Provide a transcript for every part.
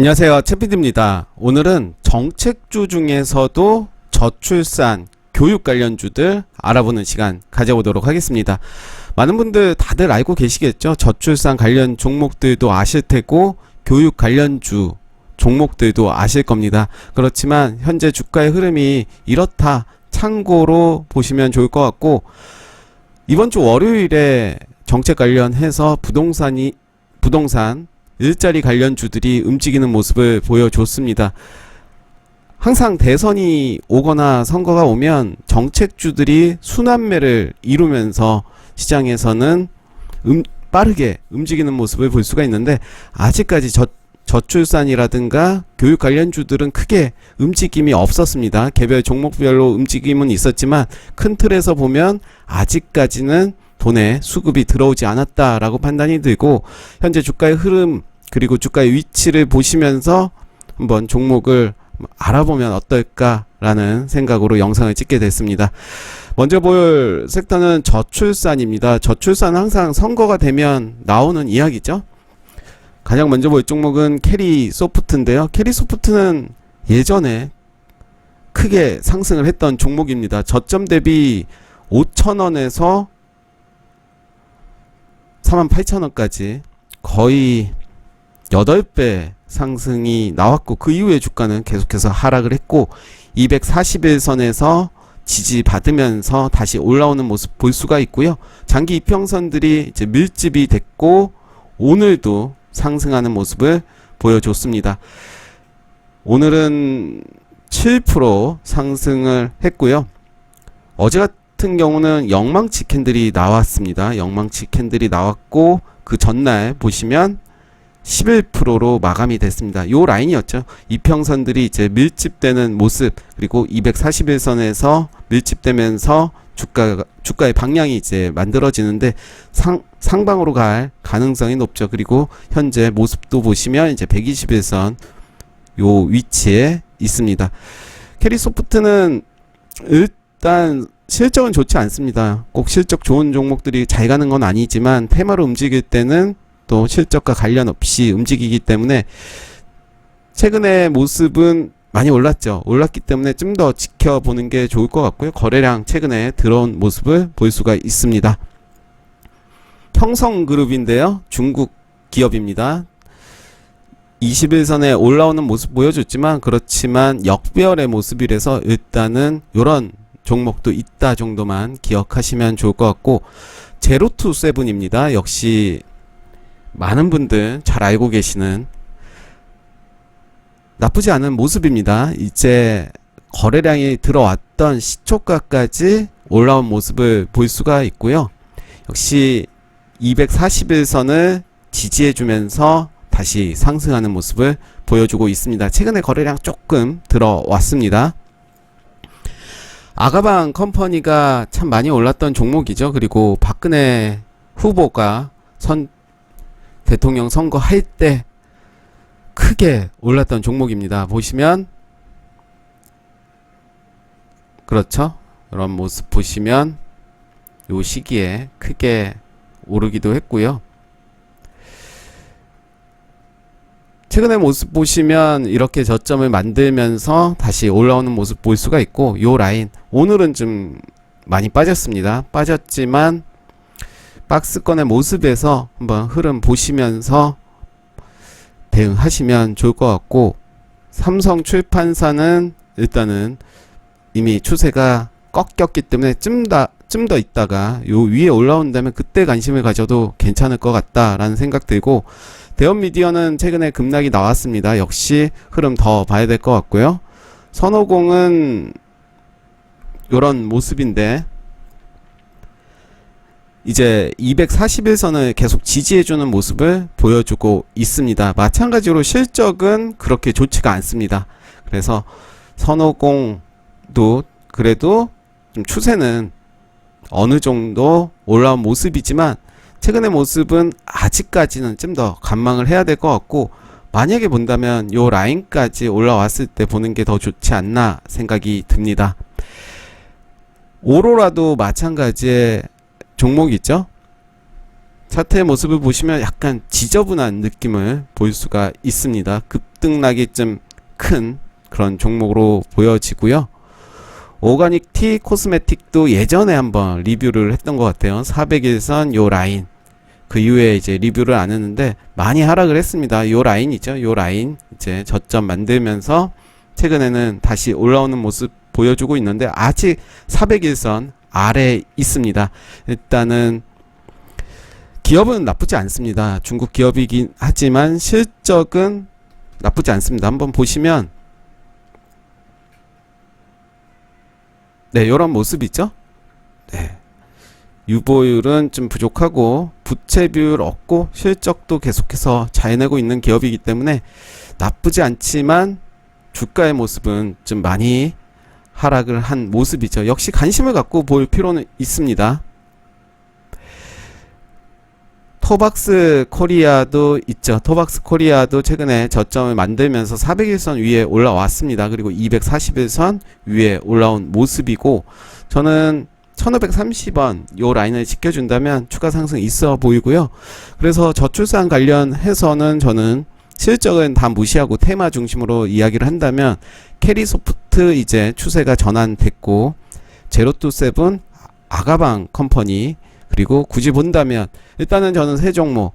안녕하세요. 채피디입니다. 오늘은 정책주 중에서도 저출산, 교육 관련주들 알아보는 시간 가져보도록 하겠습니다. 많은 분들 다들 알고 계시겠죠? 저출산 관련 종목들도 아실 테고, 교육 관련주 종목들도 아실 겁니다. 그렇지만 현재 주가의 흐름이 이렇다 참고로 보시면 좋을 것 같고, 이번 주 월요일에 정책 관련해서 부동산이, 부동산 일자리 관련 주들이 움직이는 모습을 보여줬습니다. 항상 대선이 오거나 선거가 오면 정책주들이 순환매를 이루면서 시장에서는 음, 빠르게 움직이는 모습을 볼 수가 있는데 아직까지 저, 저출산이라든가 교육 관련주들은 크게 움직임이 없었습니다. 개별 종목별로 움직임은 있었지만 큰 틀에서 보면 아직까지는 돈의 수급이 들어오지 않았다라고 판단이 들고 현재 주가의 흐름 그리고 주가의 위치를 보시면서 한번 종목을 알아보면 어떨까라는 생각으로 영상을 찍게 됐습니다. 먼저 볼 섹터는 저출산입니다. 저출산은 항상 선거가 되면 나오는 이야기죠. 가장 먼저 볼 종목은 캐리 소프트인데요. 캐리 소프트는 예전에 크게 상승을 했던 종목입니다. 저점 대비 5,000원에서 48,000원까지 거의 8배 상승이 나왔고 그 이후에 주가는 계속해서 하락을 했고 241선에서 지지받으면서 다시 올라오는 모습 볼 수가 있고요. 장기 이평선들이 이제 밀집이 됐고 오늘도 상승하는 모습을 보여줬습니다. 오늘은 7% 상승을 했고요. 어제 같은 경우는 영망치 캔들이 나왔습니다. 영망치 캔들이 나왔고 그 전날 보시면 11%로 마감이 됐습니다. 요 라인이었죠. 이평선들이 이제 밀집되는 모습 그리고 241선에서 밀집되면서 주가 주가의 방향이 이제 만들어지는데 상 상방으로 갈 가능성이 높죠. 그리고 현재 모습도 보시면 이제 121선 요 위치에 있습니다. 캐리소프트는 일단 실적은 좋지 않습니다. 꼭 실적 좋은 종목들이 잘 가는 건 아니지만 테마로 움직일 때는 또 실적과 관련 없이 움직이기 때문에 최근의 모습은 많이 올랐죠. 올랐기 때문에 좀 더 지켜보는 게 좋을 것 같고요. 거래량 최근에 들어온 모습을 볼 수가 있습니다. 형성그룹인데요. 중국 기업입니다. 21선에 올라오는 모습 보여줬지만 그렇지만 역별의 모습이라서 일단은 이런 종목도 있다 정도만 기억하시면 좋을 것 같고 제로투 세븐입니다. 역시 많은 분들 잘 알고 계시는 나쁘지 않은 모습입니다. 이제 거래량이 들어왔던 시초가까지 올라온 모습을 볼 수가 있고요. 역시 241선을 지지해주면서 다시 상승하는 모습을 보여주고 있습니다. 최근에 거래량 조금 들어왔습니다. 아가방 컴퍼니가 참 많이 올랐던 종목이죠. 그리고 박근혜 후보가 선 대통령 선거 할 때 크게 올랐던 종목입니다. 보시면 그렇죠? 이런 모습 보시면 요 시기에 크게 오르기도 했고요. 최근의 모습 보시면 이렇게 저점을 만들면서 다시 올라오는 모습 볼 수가 있고 요 라인 오늘은 좀 많이 빠졌습니다. 빠졌지만 박스권의 모습에서 한번 흐름 보시면서 대응하시면 좋을 것 같고 삼성 출판사는 일단은 이미 추세가 꺾였기 때문에 좀더좀 더 있다가 요 위에 올라온다면 그때 관심을 가져도 괜찮을 것 같다라는 생각 들고 대원 미디어는 최근에 급락이 나왔습니다. 역시 흐름 더 봐야 될 것 같고요. 선호공은 요런 모습인데 이제 241선을 계속 지지해주는 모습을 보여주고 있습니다. 마찬가지로 실적은 그렇게 좋지가 않습니다. 그래서 선호공도 그래도 좀 추세는 어느 정도 올라온 모습이지만 최근의 모습은 아직까지는 좀 더 관망을 해야 될 것 같고 만약에 본다면 요 라인까지 올라왔을 때 보는 게 더 좋지 않나 생각이 듭니다. 오로라도 마찬가지의 종목이 있죠. 차트의 모습을 보시면 약간 지저분한 느낌을 볼 수가 있습니다. 급등락이 좀 큰 그런 종목으로 보여지고요. 오가닉 티 코스메틱도 예전에 한번 리뷰를 했던 것 같아요. 400일선 요 라인. 그 이후에 이제 리뷰를 안 했는데 많이 하락을 했습니다. 요 라인이죠. 요 라인 이제 저점 만들면서 최근에는 다시 올라오는 모습 보여주고 있는데 아직 400일선 아래 있습니다. 일단은 기업은 나쁘지 않습니다. 중국 기업이긴 하지만 실적은 나쁘지 않습니다. 한번 보시면 네, 이런 모습이죠. 네. 유보율은 좀 부족하고 부채 비율 없고 실적도 계속해서 잘 내고 있는 기업이기 때문에 나쁘지 않지만 주가의 모습은 좀 많이 하락을 한 모습이죠. 역시 관심을 갖고 볼 필요는 있습니다. 토박스 코리아도 있죠. 토박스 코리아도 최근에 저점을 만들면서 400일선 위에 올라왔습니다. 그리고 241선 위에 올라온 모습이고 저는 1530원 요 라인을 지켜준다면 추가 상승 있어 보이고요. 그래서 저출산 관련해서는 저는 실적은 다 무시하고 테마 중심으로 이야기를 한다면 캐리 소 프트 이제 추세가 전환됐고 제로투세븐 아가방 컴퍼니 그리고 굳이 본다면 일단은 저는 세 종목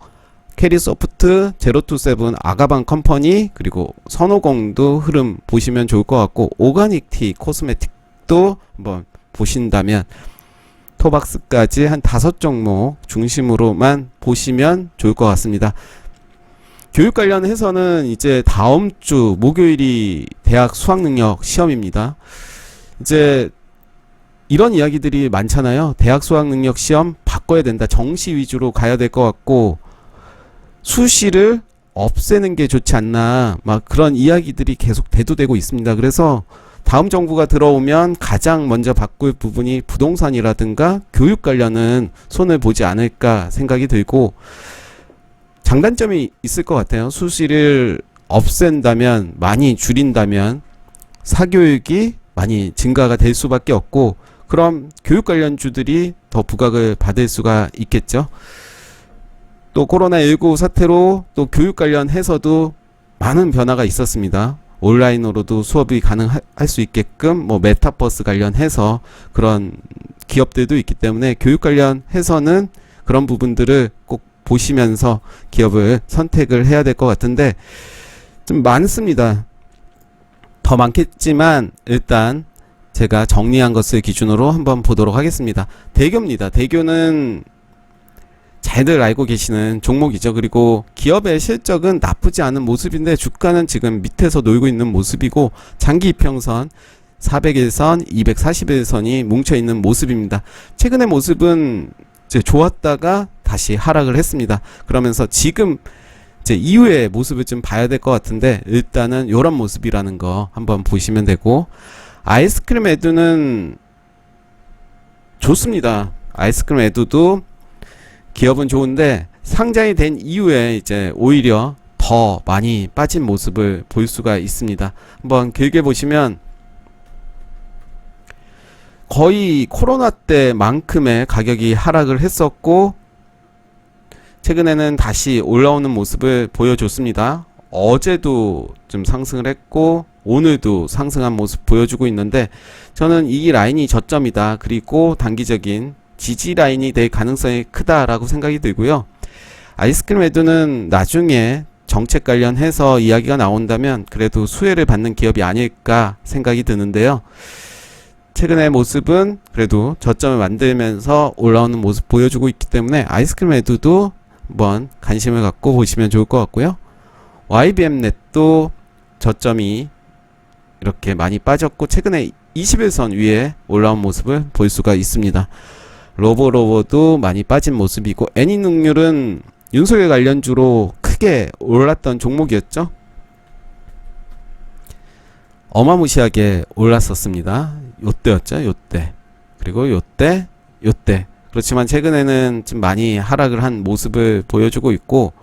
캐리소프트, 제로투세븐, 아가방 컴퍼니 그리고 선호공도 흐름 보시면 좋을 것 같고 오가닉티 코스메틱도 한번 보신다면 토박스까지 한 다섯 종목 중심으로만 보시면 좋을 것 같습니다. 교육 관련해서는 이제 다음 주 목요일이 대학 수학 능력 시험입니다. 이제 이런 이야기들이 많잖아요. 대학 수학 능력 시험 바꿔야 된다. 정시 위주로 가야 될 것 같고 수시를 없애는 게 좋지 않나. 막 그런 이야기들이 계속 대두되고 있습니다. 그래서 다음 정부가 들어오면 가장 먼저 바꿀 부분이 부동산이라든가 교육 관련은 손을 보지 않을까 생각이 들고 장단점이 있을 것 같아요. 수시를 없앤다면 많이 줄인다면 사교육이 많이 증가가 될 수밖에 없고 그럼 교육 관련 주들이 더 부각을 받을 수가 있겠죠. 또 코로나19 사태로 또 교육 관련해서도 많은 변화가 있었습니다. 온라인으로도 수업이 가능할 수 있게끔 뭐 메타버스 관련해서 그런 기업들도 있기 때문에 교육 관련해서는 그런 부분들을 꼭 보시면서 기업을 선택을 해야 될 것 같은데 좀 많습니다. 더 많겠지만 일단 제가 정리한 것을 기준으로 한번 보도록 하겠습니다. 대교입니다. 대교는 잘들 알고 계시는 종목이죠. 그리고 기업의 실적은 나쁘지 않은 모습인데 주가는 지금 밑에서 놀고 있는 모습이고 장기 이평선 401선, 241선이 뭉쳐 있는 모습입니다. 최근의 모습은 이제 좋았다가 다시 하락을 했습니다. 그러면서 지금 이제 이후의 모습을 좀 봐야 될 것 같은데 일단은 이런 모습이라는 거 한번 보시면 되고 아이스크림 에두는 좋습니다. 아이스크림 에두도 기업은 좋은데 상장이 된 이후에 이제 오히려 더 많이 빠진 모습을 볼 수가 있습니다. 한번 길게 보시면 거의 코로나 때만큼의 가격이 하락을 했었고 최근에는 다시 올라오는 모습을 보여줬습니다. 어제도 좀 상승을 했고 오늘도 상승한 모습 보여주고 있는데 저는 이 라인이 저점이다. 그리고 단기적인 지지 라인이 될 가능성이 크다라고 생각이 들고요. 아이스크림 에드는 나중에 정책 관련해서 이야기가 나온다면 그래도 수혜를 받는 기업이 아닐까 생각이 드는데요. 최근의 모습은 그래도 저점을 만들면서 올라오는 모습 보여주고 있기 때문에 아이스크림 에드도 한번 관심을 갖고 보시면 좋을 것 같고요. YBM 넷도 저점이 이렇게 많이 빠졌고 최근에 21선 위에 올라온 모습을 볼 수가 있습니다. 로보로보도 많이 빠진 모습이고 애니능률은 윤석열 관련주로 크게 올랐던 종목이었죠. 어마무시하게 올랐었습니다. 요때였죠. 요때. 그리고 요때, 요때. 그렇지만 최근에는 좀 많이 하락을 한 모습을 보여주고 있고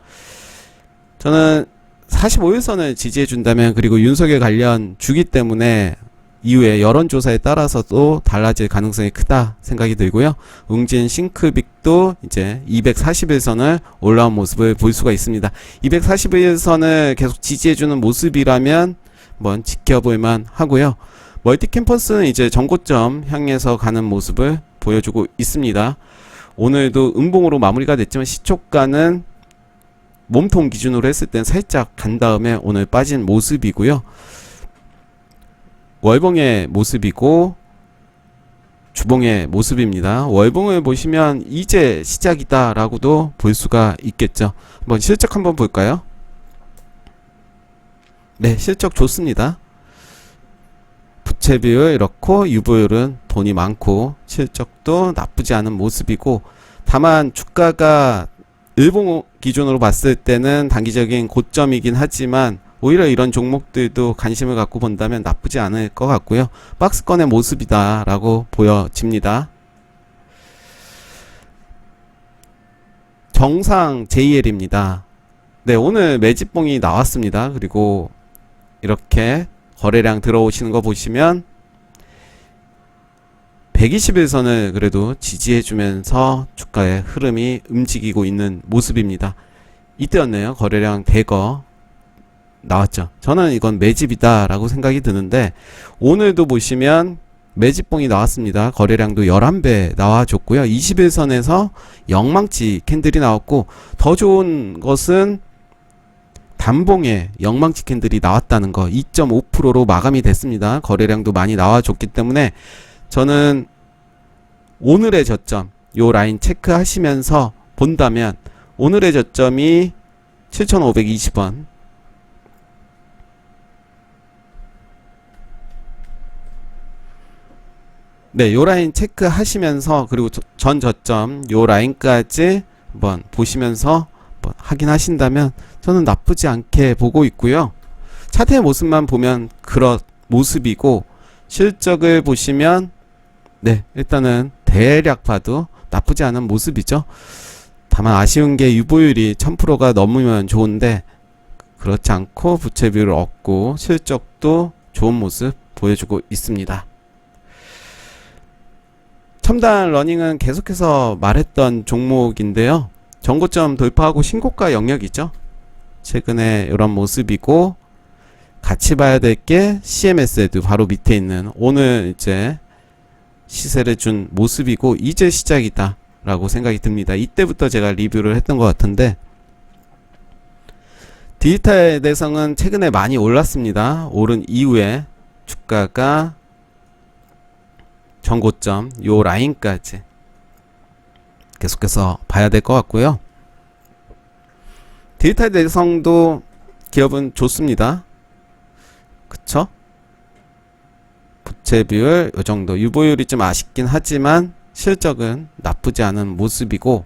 저는 45일선을 지지해준다면 그리고 윤석열 관련 주기 때문에 이후에 여론조사에 따라서도 달라질 가능성이 크다 생각이 들고요. 웅진 싱크빅도 이제 241선을 올라온 모습을 볼 수가 있습니다. 241선을 계속 지지해주는 모습이라면 한번 지켜볼만 하고요. 멀티 캠퍼스는 이제 전고점 향해서 가는 모습을 보여주고 있습니다. 오늘도 음봉으로 마무리가 됐지만 시초가는 몸통 기준으로 했을 땐 살짝 간 다음에 오늘 빠진 모습이고요. 월봉의 모습이고 주봉의 모습입니다. 월봉을 보시면 이제 시작이다라고도 볼 수가 있겠죠. 한번 실적 한번 볼까요? 네, 실적 좋습니다. 부채 비율 이렇고 유보율은 돈이 많고 실적도 나쁘지 않은 모습이고 다만 주가가 일봉 기준으로 봤을 때는 단기적인 고점이긴 하지만 오히려 이런 종목들도 관심을 갖고 본다면 나쁘지 않을 것 같고요. 박스권의 모습이다라고 보여집니다. 정상 JL입니다. 네, 오늘 매집봉이 나왔습니다. 그리고 이렇게 거래량 들어오시는 거 보시면 121선을 그래도 지지해주면서 주가의 흐름이 움직이고 있는 모습입니다. 이때였네요. 거래량 대거 나왔죠. 저는 이건 매집이다 라고 생각이 드는데 오늘도 보시면 매집봉이 나왔습니다. 거래량도 11배 나와줬고요. 21선에서 영망치 캔들이 나왔고 더 좋은 것은 단봉에 영망치 캔들이 나왔다는 거 2.5%로 마감이 됐습니다. 거래량도 많이 나와줬기 때문에 저는 오늘의 저점 요 라인 체크하시면서 본다면 오늘의 저점이 7,520원 네, 요 라인 체크하시면서 그리고 저- 전 저점 요 라인까지 한번 보시면서 한번 확인하신다면 저는 나쁘지 않게 보고 있고요. 차트의 모습만 보면 그런 모습이고 실적을 보시면 네, 일단은 대략 봐도 나쁘지 않은 모습이죠. 다만 아쉬운 게 유보율이 1000%가 넘으면 좋은데 그렇지 않고 부채 비율을 얻고 실적도 좋은 모습 보여주고 있습니다. 첨단 러닝은 계속해서 말했던 종목인데요. 전고점 돌파하고 신고가 영역 이죠. 최근에 이런 모습이고 같이 봐야 될 게 CMS에도 바로 밑에 있는 오늘 이제 시세를 준 모습이고 이제 시작이다 라고 생각이 듭니다. 이때부터 제가 리뷰를 했던 것 같은데 디지털 대성은 최근에 많이 올랐습니다. 오른 이후에 주가가 전고점 요 라인까지 계속해서 봐야 될 것 같고요. 디지털 대성도 기업은 좋습니다. 그쵸? 부채 비율 요 정도 유보율이 좀 아쉽긴 하지만 실적은 나쁘지 않은 모습이고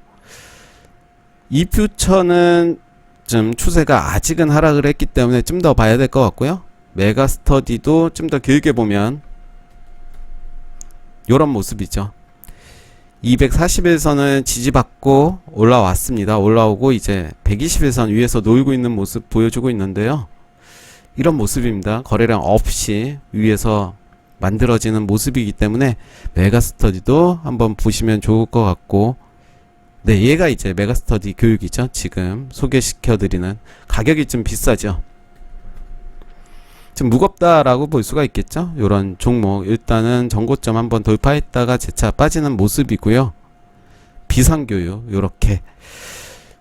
이 퓨처는 좀 추세가 아직은 하락을 했기 때문에 좀 더 봐야 될 것 같고요. 메가 스터디도 좀 더 길게 보면 요런 모습이죠. 241선을 지지받고 올라왔습니다. 올라오고 이제 121선 위에서 놀고 있는 모습 보여주고 있는데요. 이런 모습입니다. 거래량 없이 위에서 만들어지는 모습이기 때문에 메가스터디도 한번 보시면 좋을 것 같고 네 얘가 이제 메가스터디 교육이죠. 지금 소개시켜드리는 가격이 좀 비싸죠. 좀 무겁다라고 볼 수가 있겠죠. 요런 종목 일단은 전고점 한번 돌파했다가 재차 빠지는 모습이고요. 비상교육 요렇게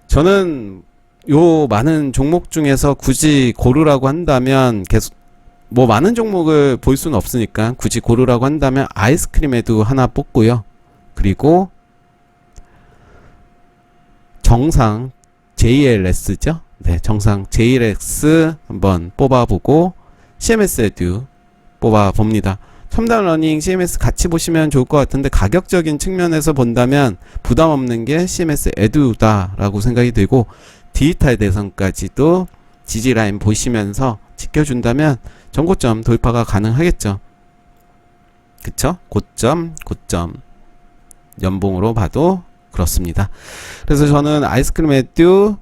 저는 요 많은 종목 중에서 굳이 고르라고 한다면 계속 뭐 많은 종목을 볼 수는 없으니까 굳이 고르라고 한다면 아이스크림에도 하나 뽑고요. 그리고 정상 JLS죠. 네, 정상 JLS 한번 뽑아보고 CMS 에듀 뽑아 봅니다. 첨단 러닝 CMS 같이 보시면 좋을 것 같은데 가격적인 측면에서 본다면 부담 없는 게 CMS 에듀다라고 생각이 들고 디지털 대선까지도 지지 라인 보시면서 지켜준다면 전고점 돌파가 가능하겠죠. 그쵸? 고점, 고점. 연봉으로 봐도 그렇습니다. 그래서 저는 아이스크림 에듀,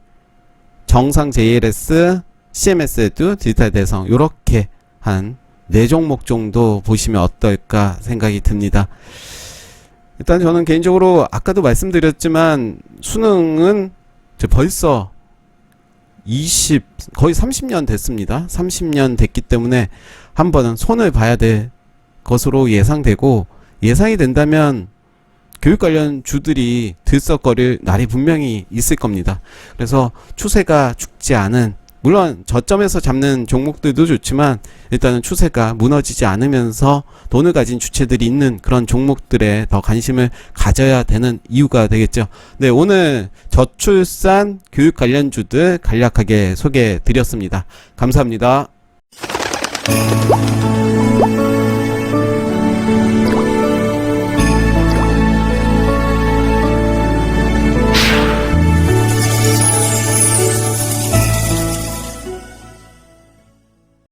정상 JLS, CMS에도 디지털 대성 요렇게 한 네 종목 정도 보시면 어떨까 생각이 듭니다. 일단 저는 개인적으로 아까도 말씀드렸지만 수능은 벌써 20 거의 30년 됐습니다. 30년 됐기 때문에 한 번은 손을 봐야 될 것으로 예상되고 예상이 된다면 교육 관련 주들이 들썩거릴 날이 분명히 있을 겁니다. 그래서 추세가 죽지 않은 물론 저점에서 잡는 종목들도 좋지만 일단은 추세가 무너지지 않으면서 돈을 가진 주체들이 있는 그런 종목들에 더 관심을 가져야 되는 이유가 되겠죠. 네, 오늘 저출산 교육 관련주들 간략하게 소개해 드렸습니다. 감사합니다.